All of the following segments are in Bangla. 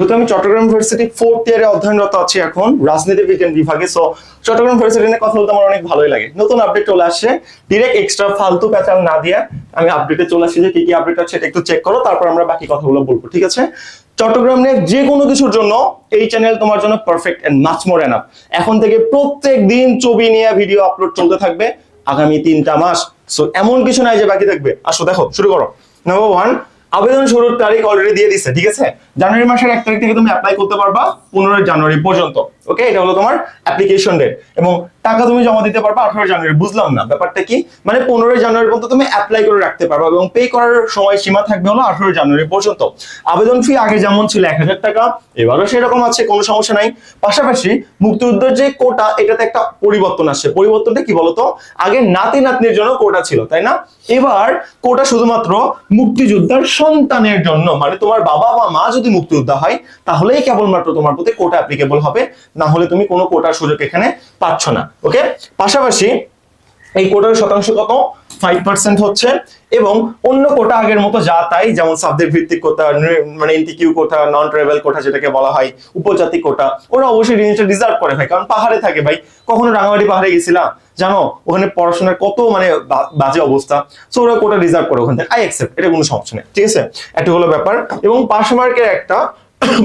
যেহেতু আমি চট্টগ্রাম ইউনিভার্সিটি ফোর্থ ইয়ারে অধ্যয়নরত আছি এখন, রাজনীতি বিজ্ঞান বিভাগে সো চট্টগ্রাম ইউনিভার্সিটি নিয়ে কথা বলতে আমার অনেক ভালোই লাগে। নতুন আপডেট চলে আসছে ডিরেক্ট এক্সট্রা ফালতু প্যাচাল না দিয়ে আমি আপডেটে চলে আসছি যে কি কি আপডেট আছে, এটা একটু চেক করো, তারপর আমরা বাকি কথাগুলো বলব, ঠিক আছে? চট্টগ্রাম নিয়ে যে কোনো কিছুর জন্য এই চ্যানেল তোমার জন্য perfect and much more enough এখন থেকে প্রত্যেক দিন ছবি নিয়ে ভিডিও আপলোড চলতে থাকবে, আগামী তিনটা মাস। সো এমন কিছু নাই যে বাকি থাকবে। আসো, দেখো, শুরু করো। নাম্বার ওয়ান আবেদন শুরুর তারিখ অলরেডি দিয়ে দিছে, ঠিক আছে? জানুয়ারি মাসের এক তারিখ থেকে তুমি অ্যাপ্লাই করতে পারবা পনেরোই জানুয়ারি পর্যন্ত ওকে এটা হলো তোমার অ্যাপ্লিকেশন ডেট এবং টাকা তুমি জমা দিতে পারবা আঠারো জানুয়ারি, বুঝলাম না। ব্যাপারটা কি? মানে পনেরোই জানুয়ারি পর্যন্ত তুমি অ্যাপ্লাই করে রাখতে পারবা এবং পে করার সময় সীমা থাকবে হলো আঠারো জানুয়ারি পর্যন্ত। আবেদন ফি আগে যেমন ছিল এক হাজার টাকা, এবারও সেরকম আছে, কোনো সমস্যা নাই। পাশাপাশি মুক্তিযুদ্ধের যে কোটা এটাতে একটা পরিবর্তন আসছে। পরিবর্তনটা কি বলতো? আগে নাতি নাতনির জন্য কোটা ছিল, তাই না? এবার কোটা শুধুমাত্র মুক্তিযোদ্ধার সন্তানের জন্য। মানে তোমার বাবা বা মা যদি মুক্তিযোদ্ধা হয়, তাহলেই কেবলমাত্র তোমার প্রতি কোটা অ্যাপ্লিকেবল হবে। না হলে তুমি কোনো কোটার সুযোগ এখানে পাচ্ছ না। ওকে পাশাপাশি এই কোটার শতাংশ কত? ফাইভ পার্সেন্ট হচ্ছে এবং অন্য কোটা আগের মতো যা তাই, যেমন সাবজেক্ট ভিত্তিক কোটা মানে এনটিকিউ কোটা নন ট্রাভেল কোটা যেটাকে বলা হয়, উপজাতি কোটা, ওরা অবশ্যই জিনিসটা রিজার্ভ করে ভাই। কারণ পাহাড়ে থাকে ভাই। কখনো রাঙামাটি পাহাড়ে গেছিলাম জানো? ওখানে পড়াশোনার কত মানে বাজে অবস্থা। সো ওরা কোটা রিজার্ভ করে ওখান থেকে। আই অ্যাকসেপ্ট এটা কোনো সমস্যা নেই। ঠিক আছে? একটা হলো ব্যাপার। এবং পাস মার্কের একটা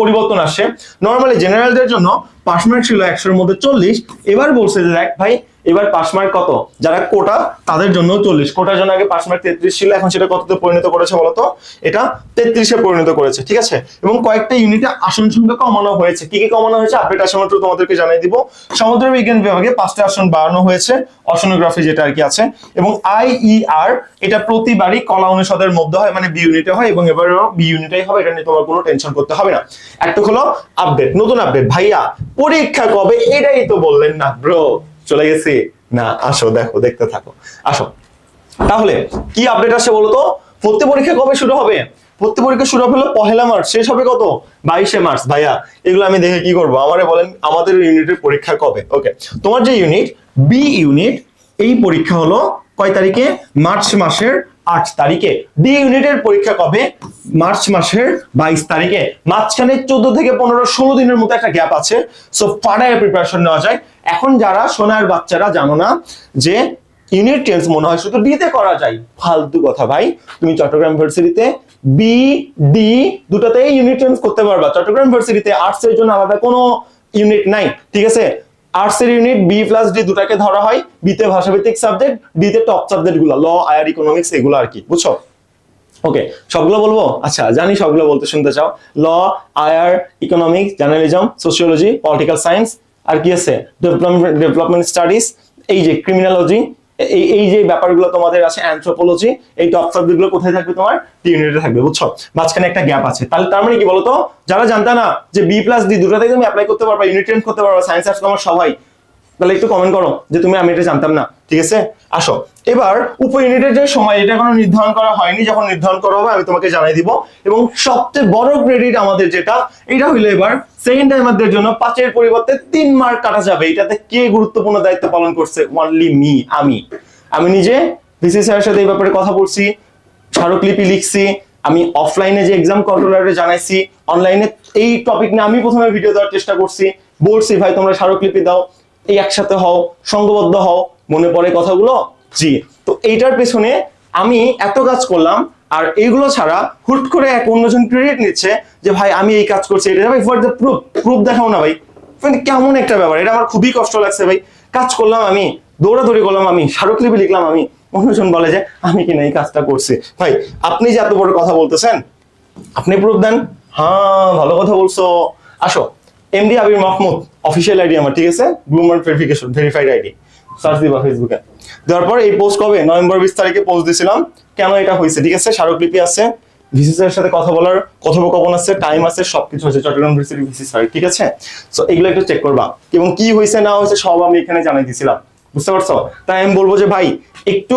পরিবর্তন আসে। নর্মালি জেনারেলদের জন্য মার্ক ছিল একশোর মধ্যে চল্লিশ। এবার বলছে যে দেখ ভাই এবার পাস মার্ক কত? যারা কোটা, তাদের জন্য চল্লিশ। কোটার জন্য আগে পাস মার্ক তেত্রিশ ছিল, এখন সেটা কততে পরিণত করেছে বলতো? এটা তেত্রিশে পরিণত করেছে, ঠিক আছে? এবং কয়েকটা ইউনিটে আসন সংখ্যা কমানো হয়েছে। কি কি কমানো হয়েছে? আপডেট আসা মাত্র তোমাদেরকে জানিয়ে দিব। সমুদ্র বিজ্ঞান বিভাগে পাঁচটা আসন বাড়ানো হয়েছে, অসনোগ্রাফি যেটা আর কি আছে। এবং আইইআর এটা প্রতিবারই কলা অনুষদের মধ্যে হয় মানে বি ইউনিটে হয়, এবং এবারও বি ইউনিটেই হবে, এটা নিয়ে তোমার কোনো টেনশন করতে হবে না। একটা হলো আপডেট নতুন আপডেট ভাইয়া, পরীক্ষা কবে? এটাই তো বললেন না ব্রো চলে গেছি। না, আসো, দেখো, দেখতে থাকো। আসো। তাহলে, কি আপডেট আসে বলতো? ভর্তি পরীক্ষা কবে শুরু হবে? ভর্তি পরীক্ষা শুরু হলো পহেলা মার্চ। শেষ হবে কত? বাইশে মার্চ। ভাইয়া, এগুলো আমি দেখে কি করব? আমার বলেন, আমাদের ইউনিটের পরীক্ষা কবে? ওকে তোমার যে ইউনিট বি ইউনিট এই পরীক্ষা হলো কয় তারিখে? মার্চ মাসের আট তারিখে ডি ইউনিটের পরীক্ষা কবে? মার্চ মাসের বাইশ তারিখে। মাঝখানে চোদ্দ থেকে পনেরো, ষোলো দিনের মতো একটা গ্যাপ আছে। সো পাড়ায় প্রিপারেশন নেওয়া যায়। এখন যারা সোনার বাচ্চারা, জানো না যে ইউনিট টেন্স মনে হয় শুধু ডিতে করা যায়। ফালতু কথা ভাই। তুমি চট্টগ্রাম ইউনিভার্সিটিতে বি ডি দুটাতেই ইউনিট টেন্স করতে পারবা। চট্টগ্রাম ইউনিভার্সিটিতে আর্টস এর জন্য আলাদা কোনো ইউনিট নাই। ঠিক আছে? আর্টস এর ইউনিট বি প্লাস ডি দুটাকে ধরা হয় বিতে ভাষাভিত্তিক সাবজেক্ট ডিতে টপ সাবজেক্টগুলো ল আয়ার ইকোনমিক্স এগুলো আর কি, বুঝছ? ওকে সবগুলো বলব? আচ্ছা জানি সবগুলো বলতে শুনতে চাও। Law IR economics journalism sociology political science আর কি আছে? ডেভেলপমেন্ট ডেভেলপমেন্ট স্টাডিজ এই যে ক্রিমিনোলজি এই এই যে ব্যাপারগুলো তোমাদের আছে অ্যান্থ্রোপোলজি এই টপ সাবজেক্টগুলো কোথায় থাকবে তোমার? টি ইউনিটে থাকবে, বুঝছ? মাঝখানে একটা গ্যাপ আছে। তাহলে তার মানে কি বলতো? যারা জানতা না যে বি প্লাস ডি দুটাতেই তুমি অ্যাপ্লাই করতে পারবা ইউনিট টেন করতে পারবা সায়েন্স আর্টস তোমার সবাই তাহলে একটু কমেন্ট করো যে তুমি আমি এটা জানতাম না, ঠিক আছে? আসো। এবার উপ ইউনিটের যে সময়, এটা এখনও নির্ধারণ করা হয়নি। যখন নির্ধারণ করা হবে আমি তোমাকে জানাই দিব। এবং সবচেয়ে বড় ক্রেডিট আমাদের যেটা, এটা হইল এবার সেকেন্ড টাইমারদের জন্য পাঁচের পরিবর্তে তিন মার্ক কাটা যাবে। এটাতে কে গুরুত্বপূর্ণ দায়িত্ব পালন করছে? ওনলি মি আমি। আমি নিজে ভিসি স্যারের সাথে এই ব্যাপারে কথা বলছি, স্মারকলিপি লিখছি, আমি অফলাইনে যে এক্সাম কন্ট্রোলারে জানাইছি অনলাইনে এই টপিক নিয়ে আমি প্রথমে ভিডিও দেওয়ার চেষ্টা করছি। বলছি, ভাই, তোমরা স্মারকলিপি দাও। এই একসাথে হও সংঘবদ্ধ হও, মনে পড়ে কথাগুলো? জি। তো এইটার পেছনে আমি এত কাজ করলাম, আর এইগুলো ছাড়া হুট করে এক অন্যজন ক্রেডিট নিচ্ছে যে, ভাই, আমি এই কাজ করছি। এটা ভাই ফর দ্য প্রুফ প্রুফ দেখাও না ভাই। মানে কেমন একটা ব্যাপার, এটা আমার খুবই কষ্ট লাগছে ভাই। কাজ করলাম আমি, দৌড়াদৌড়ি করলাম আমি, স্মারকলিপি লিখলাম আমি। অন্যজন বলে যে, আমি কিনা এই কাজটা করছি। ভাই, আপনি যে এত বড় কথা বলতেছেন, আপনি প্রুফ দেন? হ্যাঁ ভালো কথা বলছো। আসো MD Abir Mahmud official ID আমার, ঠিক আছে? ব্লুমার ভেরিফিকেশন ভেরিফাইড আইডি সার্চ দিবা ফেসবুকে দেওয়ার পর এই পোস্ট কবে? নভেম্বর বিশ তারিখে পোস্ট দিয়েছিলাম কেন এটা হয়েছে? ঠিক আছে? স্মারকলিপি আছে। ভিসি স্যারের সাথে কথা বলার কথোপকথন আছে টাইম আছে, সবকিছু আছে। চট্টগ্রাম ইউনিভার্সিটি ভিসি স্যার ঠিক আছে? সো এগুলো একটু চেক করবা। এবং কি হয়েছে, না হয়েছে, সব আমি এখানে জানাই দিছিলাম। বুঝতে পারছ? তাই আমি বলব যে ভাই, একটু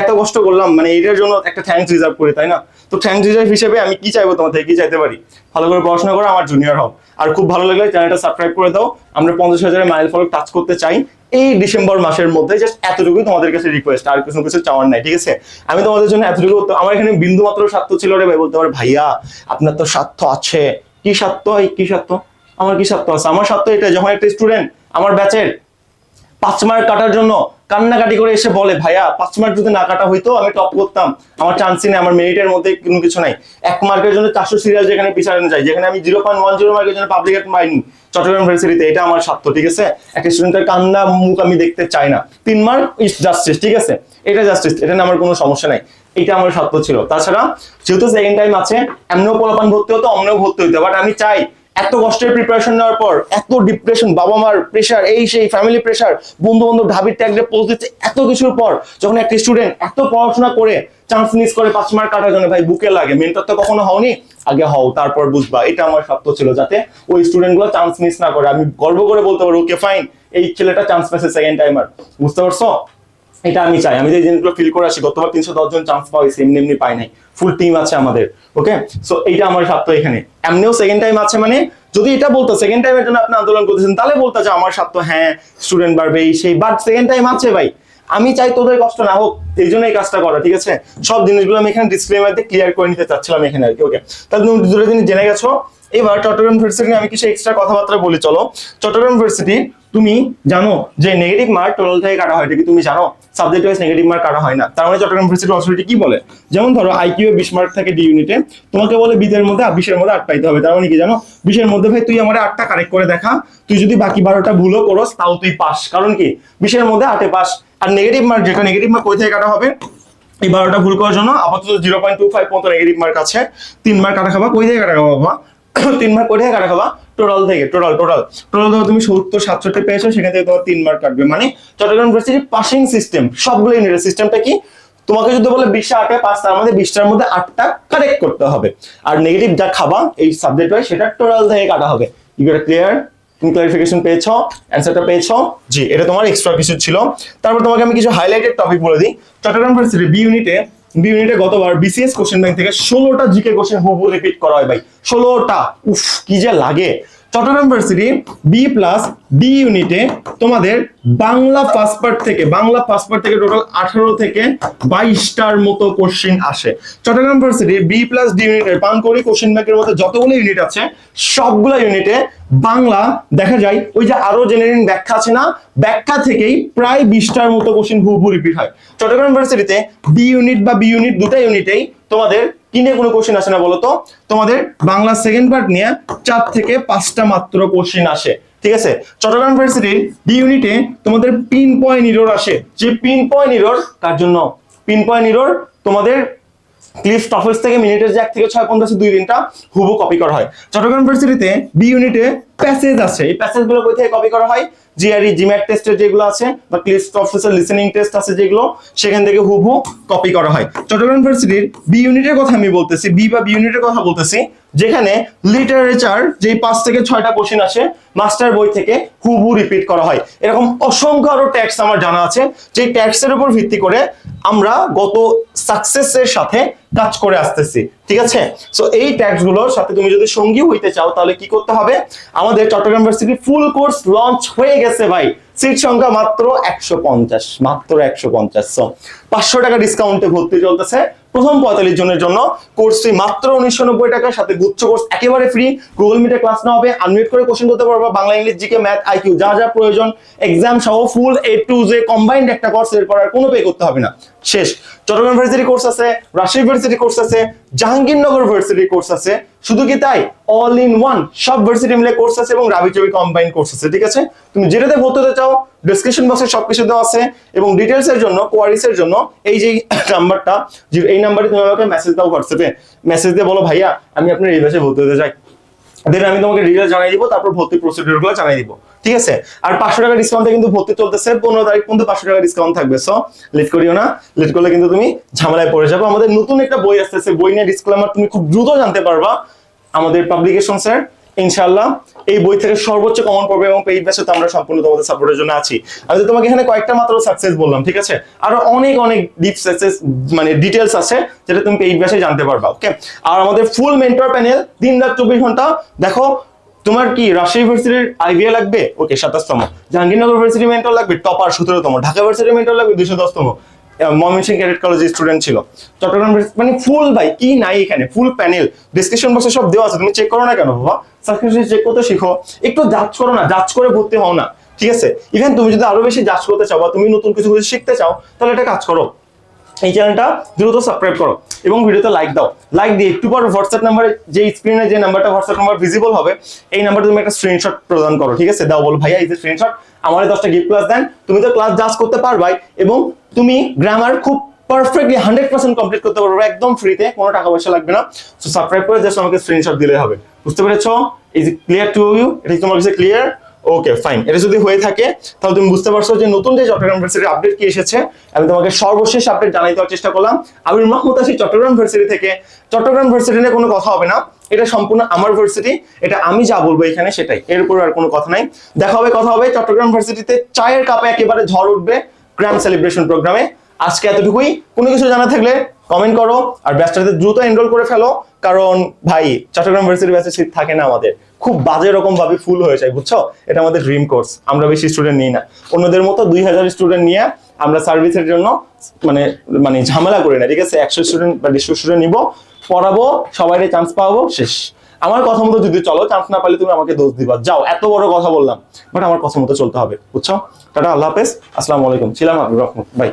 এত কষ্ট করলাম মানে এটার জন্য একটা থ্যাঙ্কস রিজার্ভ করি, তাই না? তো থ্যাঙ্কস রিজার্ভ হিসেবে আমি কি চাইব তোমার থেকে? কি চাইতে পারি? ভালো করে পড়াশোনা করো, আমার জুনিয়র হও। আর খুব ভালো লাগলে চ্যানেলটা সাবস্ক্রাইব করে দাও। আমরা পঞ্চাশ হাজারের মাইল ফলক টাচ করতে চাই। এই ডিসেম্বর মাসের মধ্যে জাস্ট এতটুকুই তোমাদের কাছে রিকোয়েস্ট আর কিছু কিছু চাওয়ার নাই, ঠিক আছে? আমি তোমাদের জন্য এতটুকু আমার এখানে বিন্দু মাত্র স্বার্থ ছিল রে ভাই, বলতে পারে, ভাইয়া, আপনার তো স্বার্থ আছে। কি স্বার্থ হয়? কি স্বার্থ? আমার কি স্বার্থ আছে? আমার স্বার্থ এটা যখন একটা স্টুডেন্ট আমার ব্যাচের পাঁচ মার্ক কাটার জন্য কান্নাকাটি করে এসে বলে, ভাইয়া, পাঁচ মার্ক যদি না কাটা হইতো আমি টপ করতাম। আমার চান্সই নেই, আমার মেরিটের মধ্যে কোনো কিছু নাই। এক মার্কের জন্য চারশো সিরিয়াল যেখানে পিছানো যায়, যেখানে আমি জিরো পয়েন্ট ওয়ান জিরো মার্কের জন্য পাবলিক পাইনি, চট্টগ্রাম ইউনিভার্সিটিতে এটা আমার স্বার্থ, ঠিক আছে? একটা স্টুডেন্টের কান্না মুখ আমি দেখতে চাই না। তিন মার্ক ইস জাস্টিস ঠিক আছে? এটা জাস্টিস এটা নিয়ে আমার কোনো সমস্যা নাই। এটা আমার স্বার্থ ছিল। তাছাড়া যেহেতু সেকেন্ড টাইম আছে, এমনিও পোলাপান ভর্তি হতো, অমনিও ভর্তি হইতো। বাট আমি চাই এত কষ্টের প্রিপারেশন নেওয়ার পর, এত ডিপ্রেশন বাবা মার প্রেশার এই সেই ফ্যামিলি প্রেশার বন্ধু বান্ধব ঢাবির ট্যাগরে পোস্ট দিচ্ছে এত কিছুর পর, যখন একটা স্টুডেন্ট এত পড়াশোনা করে চান্স মিস করে পাঁচ মার্ক কাটার জন্য, ভাই, বুকে লাগে। মেন্টর তো কখনো হওনি, আগে হও, তারপর বুঝবা। এটা আমার স্বার্থ ছিল যাতে ওই স্টুডেন্টগুলো চান্স মিস না করে। আমি গর্ব করে বলতে পারব ওকে ফাইন এই ছেলেটা চান্স পেয়েছে সেকেন্ড টাইমার বুঝতে পারছ? এটা আমি চাই। আমি যে জিনিসগুলো ফিল করে আসি, গতবার তিনশো দশ জন চান্স পাইছি এমনি এমনি পাই নাই। ফুল টিম আছে আমাদের ওকে সো এইটা আমার স্বার্থ এখানে। এমনিও সেকেন্ড টাইম আছে মানে যদি এটা বলতো সেকেন্ড টাইমের জন্য আপনি আন্দোলন করতেছেন, তাহলে বলতো যে আমার স্বার্থ হ্যাঁ স্টুডেন্ট বাড়বে, এই সেই বাট সেকেন্ড টাইম আছে ভাই। আমি চাই তোদের কষ্ট না হোক, এই জন্য এই কাজটা করা, ঠিক আছে? সব জিনিসগুলো আমি এখানে ডিসক্লেমার দিয়ে ক্লিয়ার করে নিতে চাচ্ছিলাম এখানে আর কি ওকে তাহলে তুমি দুটো জিনিস জেনে গেছো। এবার চট্টগ্রাম ইউনিভার্সিটি আমি কিছু এক্সট্রা কথাবার্তা বলি, চলো। চট্টগ্রাম ইউনিভার্সিটি তুমি জানো যে নেগেটিভ মার্ক টোটাল থেকে কাটা হয় কি তুমি জানো? সাবজেক্ট ওয়াইজ নেগেটিভ মার্ক কাটা হয় না। তার মানে চট্টগ্রাম ইউনিভার্সিটি অথরিটি কি বলে? যেমন ধরো আইকিউ বিশ মার্ক থাকে ডি ইউনিটে তোমাকে বলে বিদের মধ্যে বিশের মধ্যে আট পাইতে হবে। তার মানে কি জানো? বিশের মধ্যে ভাই তুই আমার আটটা কারেক্ট করে দেখা। তুই যদি বাকি বারোটা ভুলও করস, তাও তুই পাস। কারণ কি? বিশের মধ্যে আটে পাস। আর নেগেটিভ মার্ক যেটা নেগেটিভ মার্ক কই থেকে কাটা হবে? এই বারোটা ভুল করার জন্য আপাতত জিরো পয়েন্ট টু ফাইভ মতো নেগেটিভ মার্ক আছে। তিন মার্ক কাটা খাবা। কই থেকে কাটা খাবা তিন মার্ক কই থেকে কাটা খাবা? টোটাল থেকে, টোটাল টোটাল। টোটাল ধরো তুমি সত্তর, সাতষট্টি পেয়েছ, সেখান থেকে তোমার তিন মার্ক কাটবে। মানে চট্টগ্রাম ইউনিভার্সিটি পাসিং সিস্টেম সবগুলো ইউনিটের সিস্টেমটা কি? তোমাকে যদি বলে বিশটা আটে পাঁচ তার মধ্যে বিশটার মধ্যে আটটা কারেক্ট করতে হবে। আর নেগেটিভ যা খাবা, এই সাবজেক্ট হয় সেটা টোটাল থেকে কাটা হবে। ইউ ক্লিয়ার তুমি ক্লারিফিকেশন পেয়েছ? অ্যান্সারটা পেয়েছ? জি, এটা তোমার এক্সট্রা কিছু ছিল। তারপর তোমাকে আমি কিছু হাইলাইটেড টপিক বলে দিই। চট্টগ্রাম ইউনিভার্সিটি বি ইউনিটে ইউনিটে গতবার বিসিএস কোশ্চেন ব্যাংক থেকে ষোলোটা জিকে কোশ্চেন হুবু রিপিট করা হয় ভাই। ষোলোটা। উফ, কি যে লাগে। Chattogram university B plus D ইউনিটে তোমাদের বাংলা ফার্স্ট পার্ট থেকে, বাংলা ফার্স্ট পার্ট থেকে টোটাল আঠারো থেকে বাইশটার মতো কোশ্চেন আসে। Chattogram university B plus D ইউনিটের পানকড়ি কোশ্চেন ব্যাংকের মধ্যে যতগুলো ইউনিট আছে, সবগুলো ইউনিটে বাংলা দেখা যায়। ওই যে আরও জেনারেল ব্যাখ্যা আছে না, ব্যাখ্যা থেকেই প্রায় বিশটার মতো কোশ্চেন হুবহু রিপিট হয়। চট্টগ্রাম ইউনিভার্সিটিতে বি ইউনিট বা বি ইউনিট দুটা ইউনিটেই তোমাদের কিনে কোনো কোশ্চেন আসে না বলতো? তোমাদের বাংলা সেকেন্ড পার্ট নিয়ে চার থেকে পাঁচটা মাত্র কোশ্চেন আসে। ঠিক আছে? চট্টগ্রাম ইউনিভার্সিটির ডি ইউনিটে তোমাদের পিন পয়েন্ট ইরোর আসে। যে পিন পয়েন্ট ইরোর কার জন্য? পিন পয়েন্ট ইরোর তোমাদের ক্লিফ টফেলস থেকে মিনিটের যে এক থেকে, ছয় আছে দুই তিনটা হুবু কপি করা হয়। চট্টগ্রাম ইউনিভার্সিটিতে বি ইউনিটে প্যাসেজ আছে এই প্যাসেজগুলো কই থেকে কপি করা হয়? জিআরই জিম্যাট টেস্টের যেগুলো আছে, বা ক্লিস্ট অফিসার লিসেনিং টেস্ট আছে যেগুলো, সেখান থেকে হুবহু কপি করা হয়। চট্টগ্রাম ইউনিভার্সিটির বি ইউনিটের কথা আমি বলতেছি বি বা বি ইউনিটের কথা বলতেছি। যেখানে লিটারেচার যে পাঁচ থেকে ছয়টা কোশ্চেন আসে মাস্টার বই থেকে হুবহু রিপিট করা হয়। এরকম অসংখ্য আরও ট্যাক্স আমার জানা আছে যে ট্যাক্সের উপর ভিত্তি করে আমরা গত সাকসেসের সাথে কাজ করে আসতেছি, ঠিক আছে? সো এই ট্যাক্সগুলোর সাথে তুমি যদি সঙ্গী হইতে চাও, তাহলে কি করতে হবে? আমাদের Chattogram university full course launch হয়ে গেছে ভাই। সিট সংখ্যা মাত্র একশো পঞ্চাশ, মাত্র একশো পঞ্চাশ। সো পাঁচশো টাকা ডিসকাউন্টে ভর্তি চলতেছে। প্রথম পঁয়তাল্লিশ জনের জন্য কোর্স ফি মাত্র উনিশশো নব্বই টাকা সাথে গুচ্ছ কোর্স একেবারে ফ্রি গুগল মিটে ক্লাস না হবে আনমিউট করে কোশ্চেন করতে পারবা, Bangla, English, GK math IQ যা যা প্রয়োজন। এক্সাম সহ full A to Z combined একটা কোর্স এর করার কোনো পে করতে হবে না। শেষ। চট্টগ্রাম ইউনিভার্সিটি কোর্স আছে, রাজশাহী ইউনিভার্সিটি কোর্স আছে, জাহাঙ্গীরনগর ইউনিভার্সিটি কোর্স আছে। শুধু কি তাই? অল ইন ওয়ান সব ভার্সিটি মিলে কোর্স আছে এবং রাবি চবি কম্বাইন কোর্স আছে, ঠিক আছে? তুমি যেটাতে ভর্তি হতে চাও ডিসক্রিপশন বক্সে সবকিছু দেওয়া আছে এবং ডিটেলস এর জন্য কোয়ারিস এর জন্য, এই যে নাম্বারটা এই নাম্বারে তুমি আমাকে মেসেজ দাও হোয়াটসঅ্যাপে মেসেজ দিয়ে বলো, ভাইয়া, আমি আপনার এই ব্যাচে ভর্তি হতে চাই। দেন আমি তোমাকে ডিটেলস জানাই দিব, তারপর ভর্তি প্রসিডিউরগুলো জানাই দিব। ঠিক আছে? আর পাঁচশো টাকা ডিসকাউন্টে কিন্তু ভর্তি চলতেছে, পনেরো তারিখ পর্যন্ত পাঁচশো টাকা ডিসকাউন্ট থাকবে। সো লেট করিও না। লেট করলে কিন্তু তুমি ঝামেলায় পড়ে যাবে। আমাদের নতুন একটা বই আসতেছে, বই নিয়ে ডিসক্লেমার তুমি খুব দ্রুত জানতে পারবা। আমাদের পাবলিকেশন স্যার ইনশাল্লাহ এই বই থেকে সর্বোচ্চ কমন পড়বে এবং পেইড ব্যাচে তো আমরা সম্পূর্ণ তোমাদের সাপোর্টের জন্য আছি। আমি তো তোমাকে এখানে কয়েকটা মাত্র সাকসেস বললাম, ঠিক আছে? আরও অনেক অনেক ডিপ সাকসেস মানে ডিটেলস আছে যেটা তুমি পেইড ব্যাচে জানতে পারবা ওকে আর আমাদের ফুল মেন্টর প্যানেল দিন রাত চব্বিশ ঘণ্টা। দেখো, তোমার কি রাজশাহী ইউনিভার্সিটির আইবিএ লাগবে? ওকে সাতাশতম। জাহাঙ্গীরনগর ইউনিভার্সিটি মেন্টর লাগবে? টপার সতেরোতম। ঢাকা ইউনিভার্সিটি মেন্টর লাগবে? দুশো দশতম ময়মনসিং ক্যাডেট কলেজের স্টুডেন্ট ছিল। চট্টগ্রাম মানে ফুল ভাই, কি নাই এখানে? ফুল প্যানেল ডিসক্রিপশন বক্সে সব দেওয়া আছে। তুমি চেক করো না কেন, বাবা? সাবস্ক্রিপশন চেক করতে শিখো। একটু জাজ করো না জাজ করে ভর্তি হও না, ঠিক আছে? ইভেন তুমি যদি আরও বেশি জাজ করতে চাও বা তুমি নতুন কিছু কিছু শিখতে চাও, তাহলে এটা কাজ করো। এই চ্যানেলটা দ্রুত সাবস্ক্রাইব করো এবং ভিডিওতে লাইক দাও। লাইক দিয়ে একটু পর হোয়াটসঅ্যাপ নাম্বারে যে স্ক্রিনে যে নাম্বারটা হোয়াটসঅ্যাপ নাম্বার ভিজিবল হবে, এই নাম্বারে তুমি একটা স্ক্রিনশট প্রদান করো, ঠিক আছে? দাও বলো, ভাইয়া, এই যে স্ক্রিনশট আমার দশটা গিফট ক্লাস দেন। তুমি তো ক্লাস জাজ করতে পারবাই এবং তুমি গ্রামার খুব পারফেক্টলি হান্ড্রেড পার্সেন্ট কমপ্লিট করতে পারবে, একদম ফ্রিতে কোনো টাকা পয়সা লাগবে না। সো সাবস্ক্রাইব করে জাস্ট আমাকে স্ক্রিনশট দিলে হবে। বুঝতে পেরেছ? ইজ ক্লিয়ার টু ইউ এটা তোমার কাছে ক্লিয়ার ওকে ফাইন এটা যদি হয়ে থাকে, তাহলে তুমি বুঝতে পারছ যে নতুন যে চট্টগ্রাম ইউনিভার্সিটির আপডেট কি এসেছে, আমি তোমাকে সর্বশেষ আপডেট জানাই দেওয়ার চেষ্টা করলাম। আবির মাহমুদ আসি চট্টগ্রাম ইউনিভার্সিটি থেকে। চট্টগ্রাম ইউনিভার্সিটি নিয়ে কোনো কথা হবে না। এটা সম্পূর্ণ আমার ইউনিভার্সিটি এটা আমি যা বলব এখানে সেটাই। এর উপর আর কোনো কথা নাই। দেখা হবে, কথা হবে। চট্টগ্রাম ইউনিভার্সিটিতে চায়ের কাপে একেবারে ঝড় উঠবে গ্র্যান্ড সেলিব্রেশন প্রোগ্রামে আজকে এতটুকুই। কোনো কিছু জানা থাকলে কমেন্ট করো। আর ব্যাচটাতে দ্রুত এনরোল করে ফেলো। কারণ ভাই, চট্টগ্রাম ইউনিভার্সিটি ব্যাচে সিট থাকে না আমাদের। খুব বাজে রকম ভাবে ফুল হয়ে যায়, বুঝছ? এটা আমাদের ড্রিম কোর্স আমরা বেশি স্টুডেন্ট নিই না। অন্যদের মতো দুই হাজার স্টুডেন্ট নিয়ে আমরা সার্ভিসের জন্য মানে মানে ঝামেলা করি না, ঠিক আছে? একশো স্টুডেন্ট বা দেড়শো স্টুডেন্ট নিবো, পড়াবো সবাই চান্স পাবো শেষ। আমার কথা মতো যদি চলো চান্স না পাইলে তুমি আমাকে দোষ দিবা। যাও, এত বড় কথা বললাম বাট আমার কথা মতো চলতে হবে, বুঝছ? টাটা, আল্লাহ হাফেজ, আসসালামু আলাইকুম। ছিলাম আবির রহমত বাই